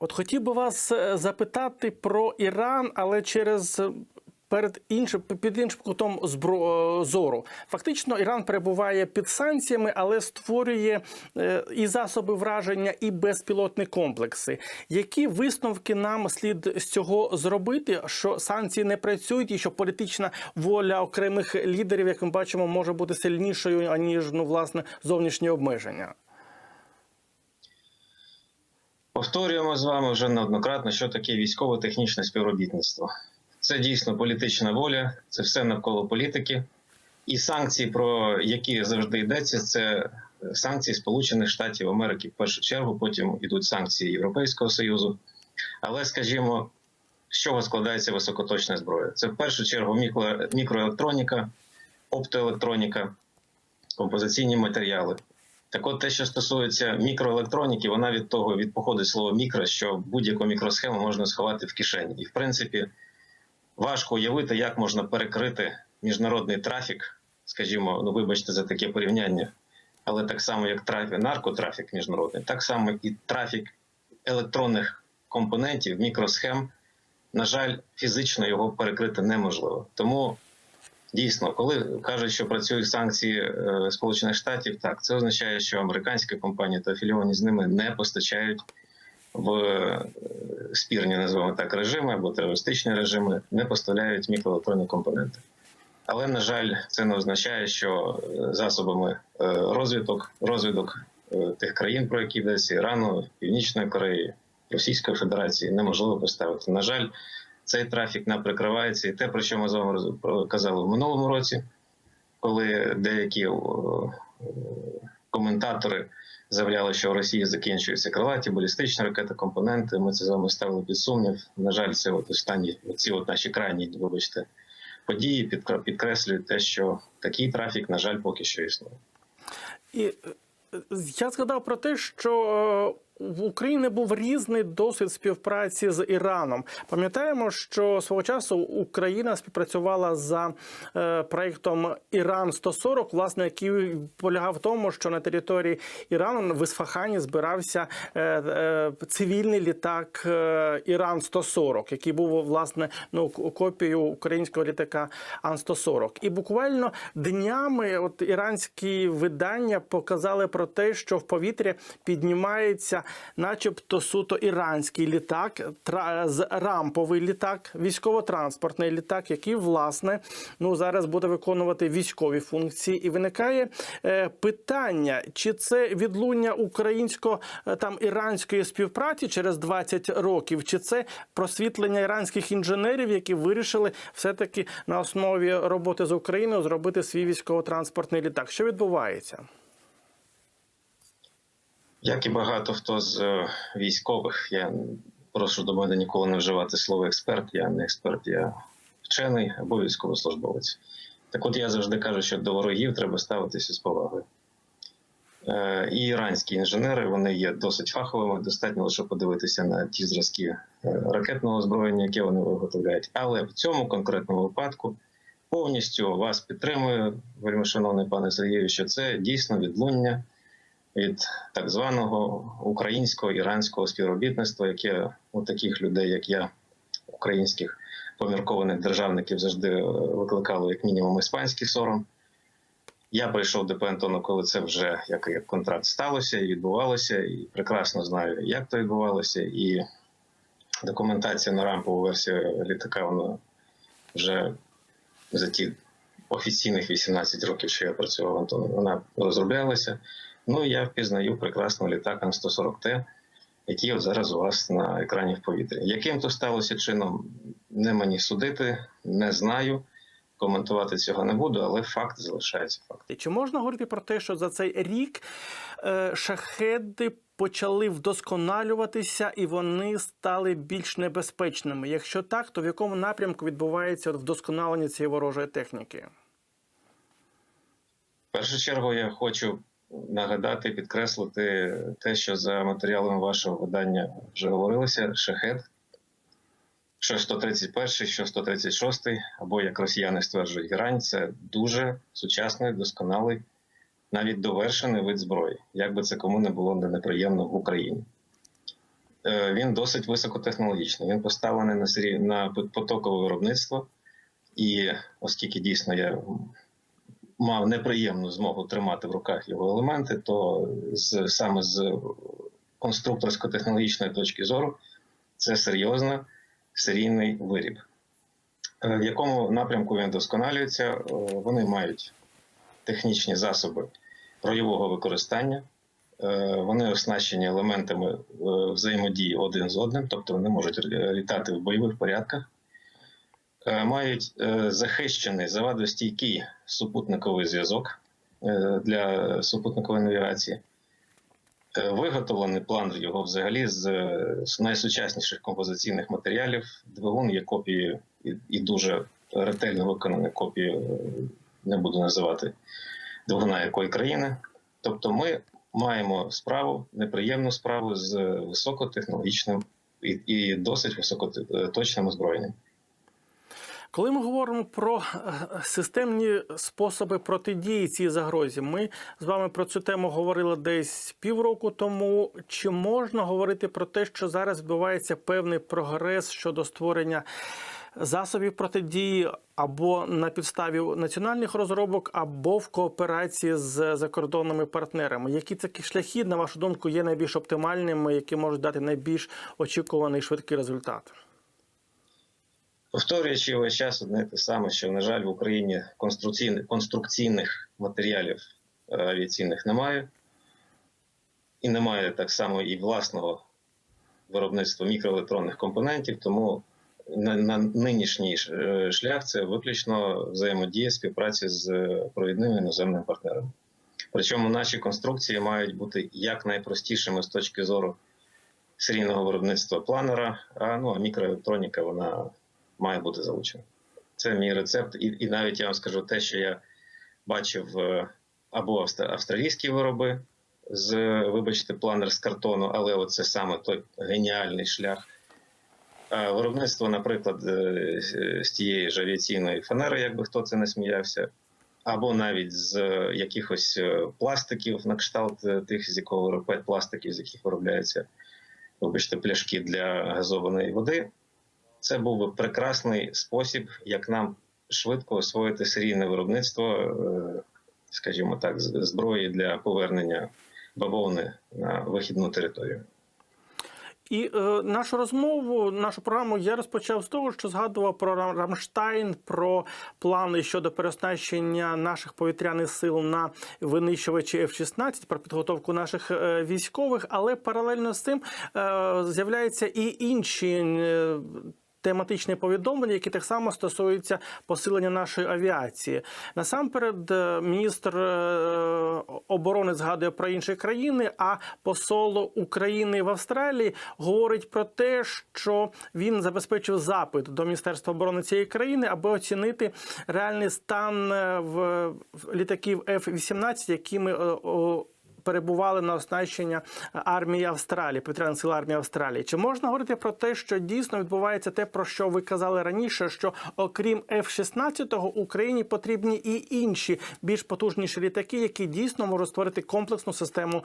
От хотів би вас е, запитати про Іран, але через е, перед іншим під іншим кутом збро- е, зору. Фактично, Іран перебуває під санкціями, але створює і засоби враження, і безпілотні комплекси. Які висновки нам слід з цього зробити? Що санкції не працюють, і що політична воля окремих лідерів, як ми бачимо, може бути сильнішою аніж ну власне зовнішні обмеження? Повторюємо з вами вже неоднократно, що таке військово-технічне співробітництво. Це дійсно політична воля, це все навколо політики. І санкції, про які завжди йдеться, це санкції Сполучених Штатів Америки в першу чергу, потім йдуть санкції Європейського Союзу. Але, скажімо, з чого складається високоточна зброя? Це в першу чергу мікро, мікроелектроніка, оптоелектроніка, композиційні матеріали. Так от те, що стосується мікроелектроніки, вона від того від походить слово мікро, що будь-яку мікросхему можна сховати в кишені. І в принципі важко уявити, як можна перекрити міжнародний трафік, скажімо, ну вибачте за таке порівняння, але так само, як трафік, наркотрафік міжнародний, так само і трафік електронних компонентів, мікросхем, на жаль, фізично його перекрити неможливо. Тому Дійсно, коли кажуть, що працюють санкції е, Сполучених Штатів, так це означає, що американські компанії та афілійовані з ними не постачають в е, спірні, називаємо так, режими або терористичні режими, не поставляють мікроелектронні компоненти. Але на жаль, це не означає, що е, засобами розвиток е, тих країн, про які йдеться Ірану, Північної Кореї, Російської Федерації, неможливо поставити. На жаль, цей трафік не прикривається, і те, про що ми з вами казали в минулому році, коли деякі о, коментатори заявляли, що в Росії закінчуються крилаті, балістичні ракети, компоненти. Ми це з вами ставили під сумнів. На жаль, це от останні ці от наші крайні, вибачте, події підкр- підкреслюють те, що такий трафік, на жаль, поки що існує. І е, я згадав про те, що е, в Україні був різний досвід співпраці з Іраном. Пам'ятаємо, що свого часу Україна співпрацювала за е, проектом Іран 140 власне, який полягав в тому, що на території Ірану в Ісфахані збирався е, е, цивільний літак Іран 140 який був власне ну копією українського літака Ан 140 І буквально днями от іранські видання показали про те, що в повітря піднімається, начебто, суто іранський літак, рамповий літак, військово-транспортний літак, який власне ну зараз буде виконувати військові функції. І виникає е, питання, чи це відлуння українсько е, там іранської співпраці через 20 років, чи це просвітлення іранських інженерів, які вирішили все-таки на основі роботи з Україною зробити свій військово-транспортний літак. Що відбувається? Як і багато хто з е, військових, я прошу до мене ніколи не вживати слово експерт. Я не експерт, я вчений або військовослужбовець. Так от я завжди кажу, що до ворогів треба ставитися з повагою. Е, І іранські інженери вони є досить фаховими. Достатньо лише подивитися на ті зразки е, ракетного озброєння, яке вони виготовляють. Але в цьому конкретному випадку повністю вас підтримую, вельми шановний пане Сергію, що це дійсно відлуння від так званого українського іранського співробітництва, яке у таких людей, як я, українських поміркованих державників, завжди е, викликало як мінімум іспанський сором. Я прийшов до Пентону, коли це вже як, контракт сталося і відбувалося, і прекрасно знаю, як то відбувалося. І документація на рампову версію літака вона вже за ті офіційних 18 років, що я працював в Антону, вона розроблялася. Ну я впізнаю прекрасно літак Ан-140Т, який от зараз у вас на екрані в повітрі. Яким то сталося чином, не мені судити, не знаю. Коментувати цього не буду, але факт залишається фактом. Чи можна говорити про те, що за цей рік е, шахеди почали вдосконалюватися і вони стали більш небезпечними? Якщо так, то в якому напрямку відбувається вдосконалення цієї ворожої техніки? В першу чергу я хочу нагадати, підкреслити те, що за матеріалами вашого видання вже говорилося: шахет, що 131, що 136, або як росіяни стверджують, герань це дуже сучасний, досконалий, навіть довершений вид зброї, як би це кому не було неприємно в Україні. е, він досить високотехнологічний. Він поставлений на потокове виробництво, і оскільки дійсно я мав неприємну змогу тримати в руках його елементи, то з саме з конструкторсько-технологічної точки зору це серйозно серійний виріб. Е, В якому напрямку він досконалюється, Е, вони мають технічні засоби ройового використання. Е, Вони оснащені елементами взаємодії один з одним, тобто вони можуть літати в бойових порядках, мають е, захищений завадостійкий супутниковий зв'язок е, для супутникової навігації. Е, Виготовлений план його взагалі з, е, найсучасніших композиційних матеріалів. Двигун є копією і, дуже ретельно виконані копії, е, не буду називати двигуна якої країни. Тобто ми маємо справу, неприємну справу з високотехнологічним і, і досить високоточним озброєнням. Коли ми говоримо про е, системні способи протидії цій загрозі, ми з вами про цю тему говорили десь півроку тому. Чи можна говорити про те, що зараз відбувається певний прогрес щодо створення засобів протидії або на підставі національних розробок, або в кооперації з закордонними партнерами? Які такі шляхи, на вашу думку, є найбільш оптимальними, які можуть дати найбільш очікуваний швидкий результат? Повторюючи весь час одне те саме, що, на жаль, в Україні конструкційних, конструкційних матеріалів е, авіаційних немає, і немає так само і власного виробництва мікроелектронних компонентів, тому на, на нинішній е, шлях це виключно взаємодія співпраці з провідними іноземними партнерами. Причому наші конструкції мають бути якнайпростішими з точки зору серійного виробництва планера, а ну а мікроелектроніка вона має бути залучена. Це мій рецепт, і, і навіть я вам скажу те, що я бачив е, або австралійські вироби з, вибачте, планер з картону, але оце саме той геніальний шлях. Виробництво, наприклад, е, з- тієї ж авіаційної фанери, якби хто це не сміявся, або навіть з е, якихось пластиків на кшталт тих, з якого пластиків, з яких виробляються, вибачте, пляшки для газованої води. Це був би прекрасний спосіб, як нам швидко освоїти серійне виробництво, е, скажімо так, зброї для повернення бавовни на вихідну територію. І е, нашу розмову, нашу програму я розпочав з того, що згадував про Рам- Рамштайн, про плани щодо переоснащення наших повітряних сил на винищувачі F-16, про підготовку наших е, військових, але паралельно з цим е, з'являються і інші. е, Тематичні повідомлення, які так само стосуються посилення нашої авіації. Насамперед, е, міністр е, оборони згадує про інші країни, а посол України в Австралії говорить про те, що він забезпечив запит до Міністерства оборони цієї країни, аби оцінити реальний стан е, в літаків F-18, якими е, о, перебували на оснащення армії Австралії, повітряних сил армії Австралії. Чи можна говорити про те, що дійсно відбувається те, про що ви казали раніше? Що окрім F-16 Україні потрібні і інші більш потужніші літаки, які дійсно можуть створити комплексну систему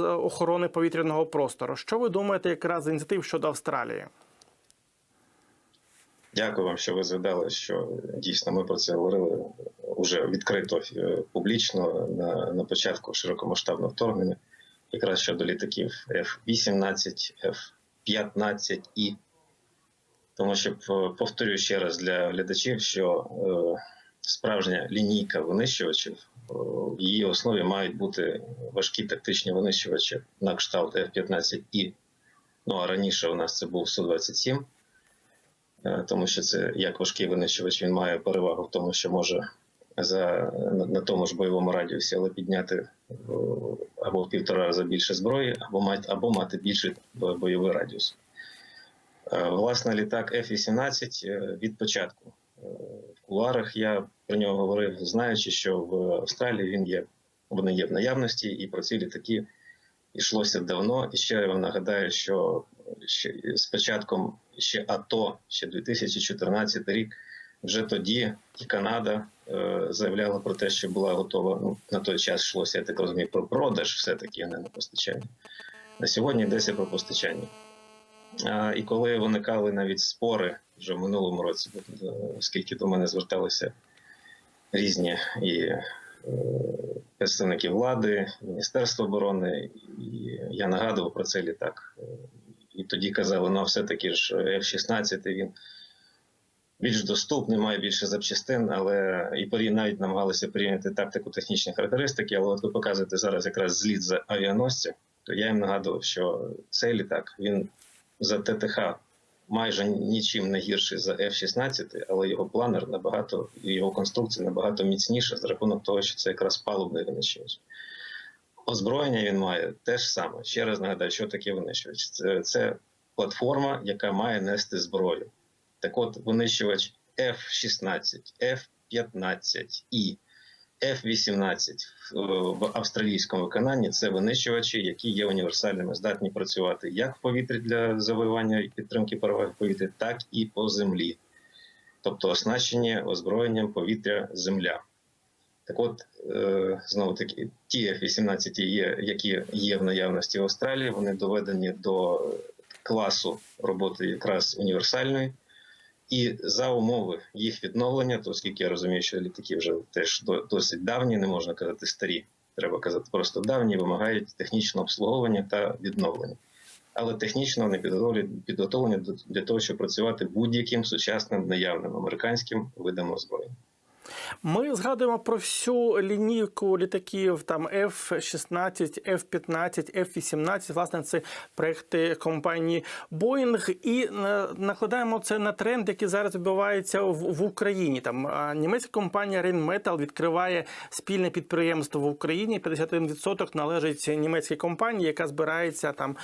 охорони повітряного простору? Що ви думаєте якраз з ініціатив щодо Австралії? Дякую вам, що ви згадали, що дійсно ми про це говорили вже відкрито е, публічно на, на початку широкомасштабного вторгнення, якраз щодо літаків F-18, F-15 і тому що е, повторюю ще раз для глядачів, що е, справжня лінійка винищувачів е, в її основі мають бути важкі тактичні винищувачі на кшталт F-15 і ну а раніше у нас це був Су-27. Е, тому що це як важкий винищувач, він має перевагу в тому, що може за на, на тому ж бойовому радіусі, але підняти або в півтора рази більше зброї, або мати або мати більший бойовий радіус. Е, Власне, літак F-18 е, від початку в кулуарах я про нього говорив, знаючи, що в Австралії він є, вони є в наявності, і про ці літаки йшлося давно. І ще я вам нагадаю, що з початком ще АТО, ще 2014 рік, вже тоді і Канада е, заявляла про те, що була готова. Ну на той час йшлося, я так розумію, про продаж, все таки а не на постачання. На сьогодні йдеться про постачання. А, І коли виникали навіть спори вже в минулому році, е, оскільки до мене зверталися різні і е, представники влади, Міністерства оборони, і я нагадував про цей літак. Е, І тоді казали, ну все-таки ж F-16 він більш доступний, має більше запчастин, але і навіть намагалися прийняти тактику технічні характеристики. Але от ви показуєте зараз якраз зліт за авіаносців, то я їм нагадував, що цей літак він за ТТХ майже нічим не гірший за F-16, але його планер набагато його конструкція набагато міцніша за рахунок того, що це якраз палубний винищувач. Озброєння він має те ж саме. Ще раз нагадаю, що таке винищувач. Це, це платформа, яка має нести зброю. Так от, винищувач F-16, F-15 і F-18 в- в австралійському виконанні це винищувачі, які є універсальними, здатні працювати як в повітрі для завоювання і підтримки переваги в повітрі, так і по землі. Тобто оснащені озброєнням повітря-земля. Так от, е, знову таки, ті F-18, які є в наявності в Австралії, вони доведені до класу роботи якраз універсальної. І за умови їх відновлення, то оскільки я розумію, що літаки вже теж досить давні, не можна казати старі, треба казати просто давні, вимагають технічного обслуговування та відновлення. Але технічно вони підготовлені, для того, щоб працювати будь-яким сучасним наявним американським видом озброєння. Ми згадуємо про всю лінійку літаків там F-16, F-15, F-18. Власне, це проекти компанії Boeing. І накладаємо це на тренд, який зараз відбувається в Україні. Там німецька компанія Rheinmetall відкриває спільне підприємство в Україні. 51% належить німецькій компанії, яка збирається там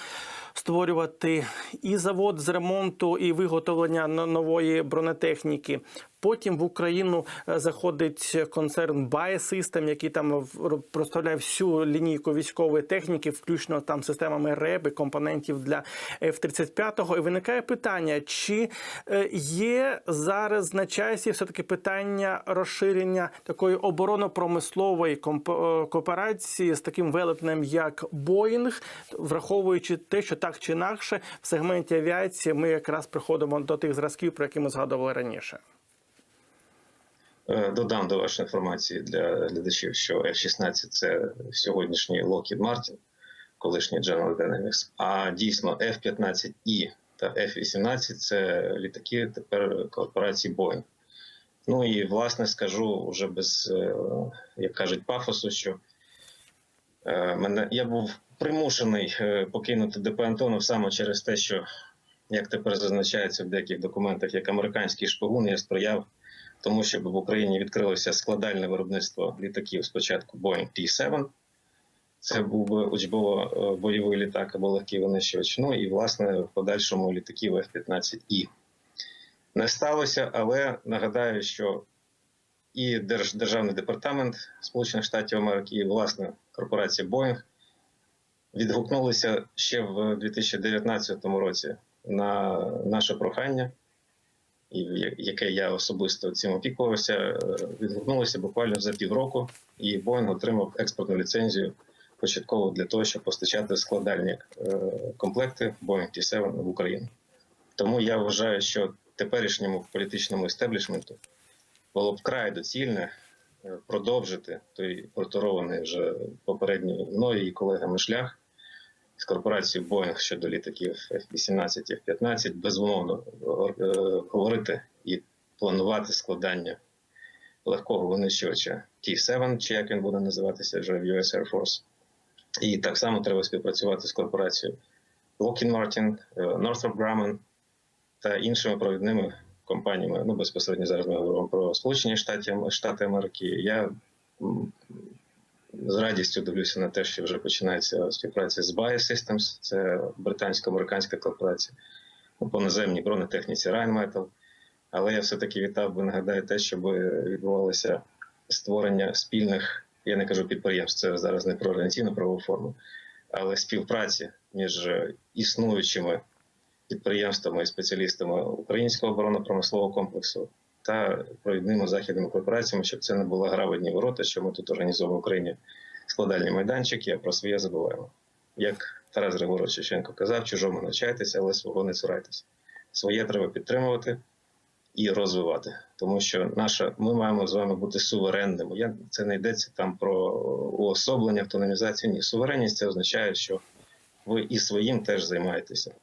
створювати і завод з ремонту, і виготовлення нової бронетехніки. Потім в Україну е, заходить концерн Biosystem, який там проставляє всю лінійку військової техніки, включно там системами РЕБ і компонентів для F-35. І виникає питання, чи е, є зараз на часі все таки питання розширення такої оборонно-промислової е, кооперації з таким велетнем, як Боїнг, враховуючи те, що так чи інакше в сегменті авіації ми якраз приходимо до тих зразків, про які ми згадували раніше. Е, Додам до вашої інформації для глядачів, що F-16 це сьогоднішній Lockheed Martin, колишній General Dynamics, а дійсно F-15E та F-18 це літаки тепер корпорації Boeing. Ну і власне скажу вже без, е, як кажуть, пафосу, що е, мене я був примушений покинути ДП Антонов саме через те, що як тепер зазначається в деяких документах, як американський шпигун, я сприяв тому, щоб в Україні відкрилося складальне виробництво літаків спочатку Boeing T-7. Це був би учбово-бойовий літак або легкий винищувач. Ну і власне в подальшому літаків F-15І. Не сталося, але нагадаю, що і Держ- Державний департамент Сполучених Штатів Америки, і власне корпорація Boeing відгукнулися ще в 2019 році на наше прохання яке я особисто цим опікувався, е, відгукнулося буквально за півроку, і Boeing отримав експортну ліцензію початково для того, щоб постачати складальні е, комплекти Boeing T-7 в Україну. Тому я вважаю, що теперішньому політичному естеблішменту було б край доцільне е, продовжити той проторований вже попередньо мною і колегами шлях з корпорацією Boeing щодо літаків F-18 F-15, безумовно е, говорити і планувати складання легкого винищувача T-7, чи як він буде називатися вже в US Air Force. І так само треба співпрацювати з корпорацією Lockheed Martin, е, Northrop Grumman та іншими провідними компаніями. Ну, безпосередньо зараз ми говоримо про Сполучені Штати, Штати Америки. Я з радістю дивлюся на те, що вже починається співпраця з Biosystems, це британсько-американська корпорація ну, по наземній бронетехніці Rheinmetall. Але я все-таки вітав би нагадаю те, щоб відбувалося створення спільних, я не кажу підприємств, це зараз не про організаційну правову форму, але співпраці між існуючими підприємствами і спеціалістами українського оборонно-промислового комплексу та провідними західними корпораціями, щоб це не була гра в одні ворота, що ми тут організовуємо в Україні складальні майданчики, а про своє забуваємо. Як Тарас Григорович Шевченко казав: чужому навчайтеся, але свого не цурайтеся. Своє треба підтримувати і розвивати, тому що наша ми маємо з вами бути суверенними. Я це не йдеться там про уособлення, автономізацію. Ні, суверенність це означає, що ви і своїм теж займаєтеся.